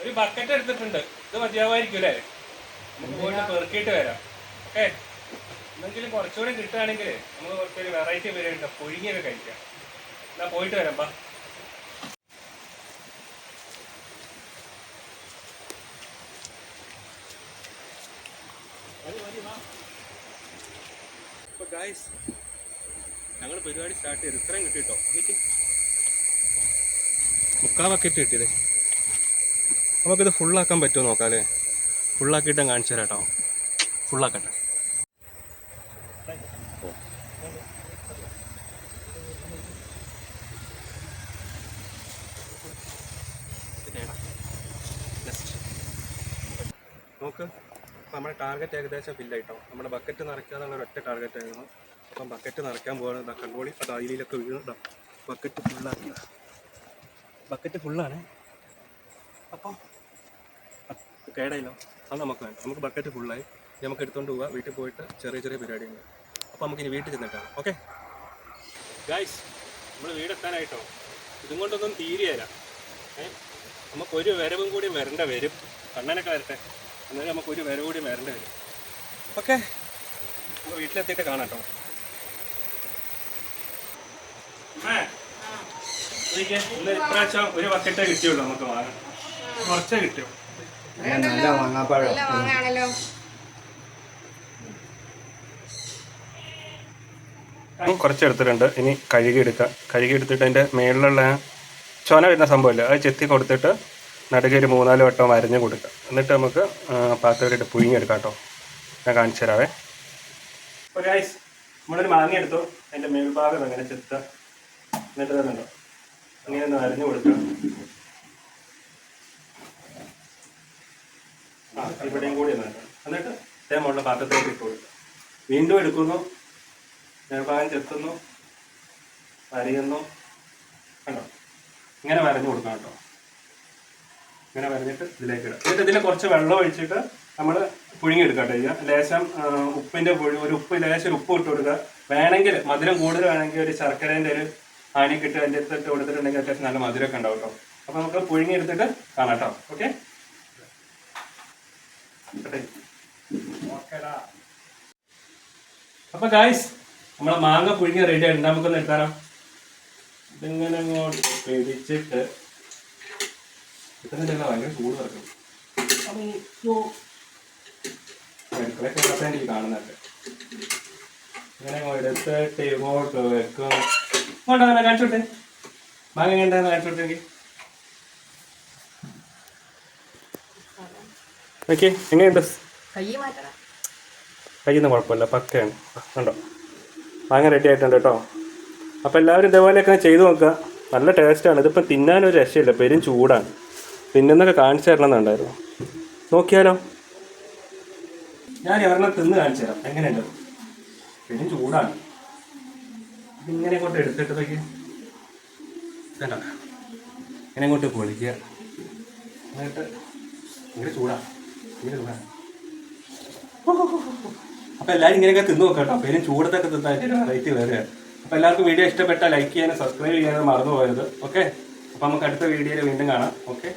ഒരു ബക്കറ്റ് എടുത്തിട്ടുണ്ട്. ഇത് മതിയാവായിരിക്കും അല്ലേ? നമുക്ക് പോയിട്ട് പെറുക്കിയിട്ട് വരാം. ഓക്കെ? എന്തെങ്കിലും കുറച്ചുകൂടി കിട്ടുകയാണെങ്കിൽ നമുക്ക് കുറച്ചൊരു വെറൈറ്റി വരുന്നുണ്ട് പുഴുങ്ങിയൊക്കെ കഴിക്കാം. എന്നാ പോയിട്ട് വരാം ബാ. ഗായ്സ് ഞങ്ങൾ പരിപാടി സ്റ്റാർട്ട് ചെയ്ത് ഇത്രയും കിട്ടിട്ടോ. മുക്കാ ബക്കറ്റ് കിട്ടിയത്. നമുക്കിത് ഫുള്ളാക്കാൻ പറ്റുമോ നോക്കാം അല്ലേ ഫുള്ളാക്കിയിട്ട് കാണിച്ചു തരാം കേട്ടോ ഫുള്ളാക്കട്ടെ നോക്ക്. നമ്മുടെ ടാർഗറ്റ് ഏകദേശം ഫില്ലായിട്ടോ നമ്മുടെ ബക്കറ്റ് നിറയ്ക്കുക എന്നുള്ള ഒറ്റ ടാർഗറ്റ് ആയിരുന്നു. അപ്പം ബക്കറ്റ് നിറയ്ക്കാൻ പോകുന്നത് കണ്ടോളി അത് അതിലൊക്കെ വീഴുന്നുണ്ടോ ബക്കറ്റ് ഫുള്ളാക്കി ബക്കറ്റ് ഫുള്ളാണ് അപ്പം കേടായില്ലോ. അത് നമുക്ക് വേണം നമുക്ക് ബക്കറ്റ് ഫുള്ളായി നമുക്ക് എടുത്തുകൊണ്ട് പോവുക വീട്ടിൽ പോയിട്ട് ചെറിയ ചെറിയ പരിപാടിയുണ്ട് അപ്പോൾ നമുക്കിനി വീട്ടിൽ ചെന്നിട്ടാണ് ഓക്കെ ഗൈസ് നമ്മൾ വീടെത്താനായിട്ടോ? ഇതും കൊണ്ടൊന്നും തീരെയല്ല. ഏ? നമുക്ക് ഒരു വരവും കൂടി വരേണ്ട വരും. കണ്ണനൊക്കെ വരട്ടെ. എന്നാലും നമുക്ക് ഒരു വരവ് കൂടി വരേണ്ട വരും. ഓക്കെ നമ്മൾ വീട്ടിലെത്തിയിട്ട് കാണാം കേട്ടോ. ഇപ്രാവശ്യം ഒരു ബക്കറ്റേ കിട്ടിയുള്ളൂ നമുക്ക് വാങ്ങാൻ. കുറച്ചേ കിട്ടിയോ നല്ല മാങ്ങാപ്പഴം. നല്ല മാങ്ങയാണല്ലോ. കുറച്ച് എടുത്തിട്ടുണ്ട്. ഇനി കഴുകി എടുക്കാം. കഴുകി എടുത്തിട്ട് അതിന്റെ മേളിലുള്ള ചൊന വരുന്ന സംഭവമില്ല? അത് ചെത്തി കൊടുത്തിട്ട് നടുക ഒരു മൂന്നാൽ വട്ടം അരഞ്ഞു കൊടുക്കുക എന്നിട്ട് നമുക്ക് പാത്രത്തിലിട്ട് പുഴുങ്ങിയെടുക്കാം കേട്ടോ. ഞാൻ കാണിച്ചു തരാവേ. ഒരു ഐസ്. നമ്മളൊരു മാങ്ങ എടുത്തു. അതിന്റെ മേൽഭാഗം അങ്ങനെ ചെത്ത എന്നിട്ട് തന്നെ അങ്ങനെ ഒന്ന് അരിഞ്ഞു കൊടുക്കുക ആ ഇവിടെയും കൂടി ഒന്ന് എന്നിട്ട് തേമുള്ള പാത്രത്തിലേക്ക് ഇട്ട് കൊടുക്കുക വീണ്ടും എടുക്കുന്നു. നേർഭാഗം ചെത്തുന്നു. വരയുന്നു കണ്ടോ? ഇങ്ങനെ വരഞ്ഞു കൊടുക്കണം കേട്ടോ. ഇങ്ങനെ വരഞ്ഞിട്ട് ഇതിലേക്ക് ഇടാം. എന്നിട്ട് ഇതിൽ കുറച്ച് വെള്ളം ഒഴിച്ചിട്ട് നമ്മൾ പുഴുങ്ങിയെടുക്കട്ടെ കേട്ടോ ചെയ്യുക ലേശം ഉപ്പിന്റെ പുഴു ഒരു ഉപ്പ് ലേശം ഉപ്പ് ഇട്ട് കൊടുക്കുക. വേണമെങ്കിൽ മധുരം കൂടുതൽ വേണമെങ്കിൽ ഒരു ശർക്കരേന്റെ ഒരു ആണി കിട്ടുക അതിന്റെ അടുത്തിട്ട് കൊടുത്തിട്ടുണ്ടെങ്കിൽ അത്യാവശ്യം നല്ല മധുരമൊക്കെ ഉണ്ടാവും കേട്ടോ. അപ്പോൾ നമുക്ക് പുഴുങ്ങിയെടുത്തിട്ട് കാണാം കേട്ടോ. ഓക്കെ അപ്പൊ ഗായ്സ് നമ്മളെ മാങ്ങ പുഴുങ്ങി റെഡി ആയിട്ട് നമുക്കൊന്ന് എടുത്താലോ? ഇതിങ്ങനെ അങ്ങോട്ട് പിടിച്ചിട്ട് കിട്ടുന്നില്ല ഭയങ്കര ചൂട് കിടക്കും അടുക്കളയൊക്കെ ഉള്ളപ്പോൾ എനിക്ക് കാണുന്നുണ്ട് ഇങ്ങനെ അങ്ങോട്ട് എടുത്തിട്ട് ഇങ്ങോട്ട് വെക്കും. ഇങ്ങോട്ട് അങ്ങനെ കാണിച്ചോട്ടെ മാങ്ങ എങ്ങനെയാണെന്ന് കാണിച്ചോട്ടെങ്കിൽ ഓക്കെ എങ്ങനെയുണ്ട്? കൈ മാറ്റണം. കയ്യിൽ നിന്ന് കുഴപ്പമില്ല പക്കയാണ്. കണ്ടോ? മാങ്ങ റെഡി ആയിട്ടുണ്ട് കേട്ടോ. അപ്പോൾ എല്ലാവരും ഇതേപോലെയൊക്കെ ചെയ്തു നോക്കുക. നല്ല ടേസ്റ്റാണ് ഇതിപ്പോൾ തിന്നാനൊരു രക്ഷയില്ല. പെരും ചൂടാണ്. തിന്നുന്നൊക്കെ കാണിച്ചു തരണം എന്നുണ്ടായിരുന്നു നോക്കിയാലോ? ഞാൻ ഒരെണ്ണം തിന്ന് കാണിച്ചു തരാം. എങ്ങനെയുണ്ട്? പെരും ചൂടാണ്. ഇതിങ്ങനെ കൊണ്ട് എടുത്തിട്ട് നോക്കി കണ്ടോ ഇങ്ങനെ കൊണ്ട് പൊളിക്കുക. എന്നിട്ട് ഇങ്ങനെ ചൂടാ. ഇങ്ങനെ ചൂടാ. അപ്പൊ എല്ലാവരും ഇങ്ങനെയൊക്കെ തിന്നു നോക്കാം കേട്ടോ. പേരും ചൂടത്തൊക്കെ തിന്നായിട്ട് റേറ്റ് വേറെ അപ്പൊ എല്ലാവർക്കും വീഡിയോ ഇഷ്ടപ്പെട്ടാൽ ലൈക്ക് ചെയ്യാനും സബ്സ്ക്രൈബ് ചെയ്യാനും മറന്നു പോയത് ഓക്കെ അപ്പൊ നമുക്ക് അടുത്ത വീഡിയോയിൽ വീണ്ടും കാണാം. ഓക്കെ